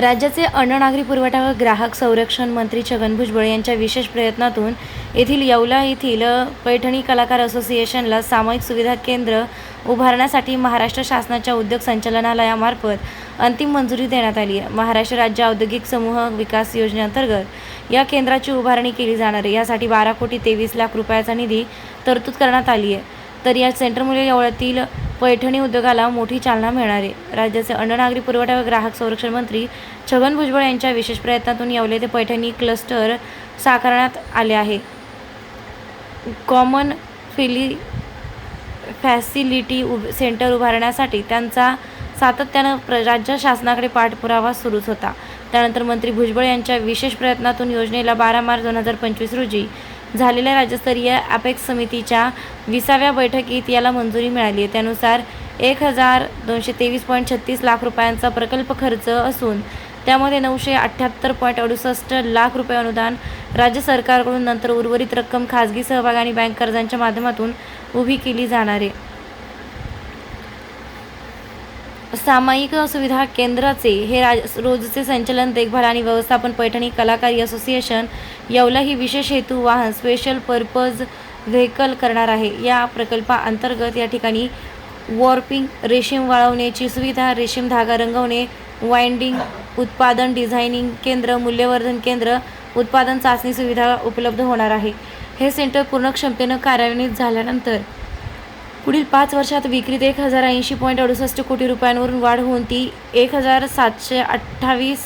राज्याचे अन्न नागरी पुरवठा व ग्राहक संरक्षण मंत्री छगन भुजबळ यांच्या विशेष प्रयत्नातून येथील येवला येथील पैठणी कलाकार असोसिएशनला सामायिक सुविधा केंद्र उभारण्यासाठी महाराष्ट्र शासनाच्या उद्योग संचालनालयामार्फत अंतिम मंजुरी देण्यात आली आहे. महाराष्ट्र राज्य औद्योगिक समूह विकास योजनेअंतर्गत या केंद्राची उभारणी केली जाणार आहे. यासाठी बारा कोटी तेवीस लाख रुपयाचा निधी तरतूद करण्यात आली आहे. तर या सेंटरमुळे येवळ्यातील पैठणी उद्योगाला मोठी चालना मिळणार. आहे राज्याचे अन्न नागरी पुरवठा व ग्राहक संरक्षण मंत्री छगन भुजबळ यांच्या विशेष प्रयत्नातून येवले ते पैठणी क्लस्टर साकारण्यात आले आहे. कॉमन फिली फॅसिलिटी उभ सेंटर उभारण्यासाठी त्यांचा सातत्यानं प्र राज्य शासनाकडे पाठपुरावा सुरूच होता. त्यानंतर मंत्री भुजबळ यांच्या विशेष प्रयत्नातून योजनेला बारा मार्च दोन हजार पंचवीस रोजी झालेल्या राज्यस्तरीय अपेक्स समितीच्या विसाव्या बैठकीत याला मंजुरी मिळाली आहे. त्यानुसार एक हजार दोनशे तेवीस पॉईंट छत्तीस लाख रुपयांचा प्रकल्प खर्च असून त्यामध्ये नऊशे अठ्ठ्याहत्तर पॉईंट अडुसष्ट लाख रुपये अनुदान राज्य सरकारकडून नंतर उर्वरित रक्कम खाजगी सहभाग आणि बँक कर्जांच्या माध्यमातून उभी केली जाणार आहे. सामायिक सुविधा केंद्राचे हे राज रोजचे संचलन देखभाल आणि व्यवस्थापन पैठणी कलाकारी असोसिएशन येवला ही विशेष हेतू वाहन स्पेशल पर्पज व्हेकल करणार आहे. या प्रकल्पाअंतर्गत या ठिकाणी वॉर्पिंग रेशीम वाळवण्याची सुविधा रेशीम धागा रंगवणे वाइंडिंग उत्पादन डिझायनिंग केंद्र मूल्यवर्धन केंद्र उत्पादन चाचणी सुविधा उपलब्ध होणार आहे. हे सेंटर पूर्ण क्षमतेनं कार्यान्वित झाल्यानंतर पुढील पाच वर्षात विक्रीत एक हजार ऐंशी पॉईंट अडुसष्ट कोटी रुपयांवरून वाढ होऊन ती एक हजार सातशे अठ्ठावीस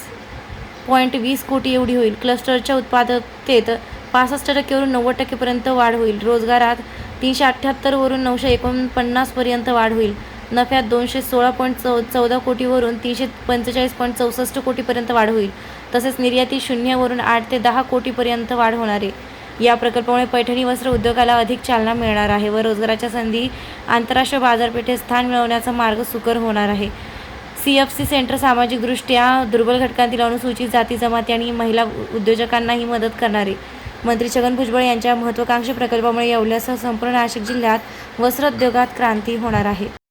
पॉईंट वीस कोटी एवढी होईल. क्लस्टरच्या उत्पादकतेत पासष्ट टक्केवरून नव्वद टक्केपर्यंत वाढ होईल. रोजगारात तीनशे अठ्ठ्याहत्तरवरून नऊशे एकोणपन्नासपर्यंत वाढ होईल. नफ्यात दोनशे सोळा पॉईंट चौ चौदा कोटीवरून तीनशे पंचेचाळीस पॉईंट चौसष्ट कोटीपर्यंत वाढ होईल. तसेच निर्याती शून्यवरून आठ ते दहा कोटीपर्यंत वाढ होणार आहे. या प्रकल्पामुळे पैठणी वस्त्र उद्योगाला अधिक चालना मिळणार आहे व रोजगाराच्या संधी आंतरराष्ट्रीय बाजारपेठेत स्थान मिळवण्याचा मार्ग सुकर होणार आहे. सी एफ सी सेंटर सामाजिकदृष्ट्या दुर्बल घटकांतील अनुसूचित जाती जमाती आणि महिला उद्योजकांनाही मदत करणारे. मंत्री छगन भुजबळ यांच्या महत्त्वाकांक्षी प्रकल्पामुळे येवल्यासह संपूर्ण नाशिक जिल्ह्यात वस्त्रोद्योगात क्रांती होणार आहे.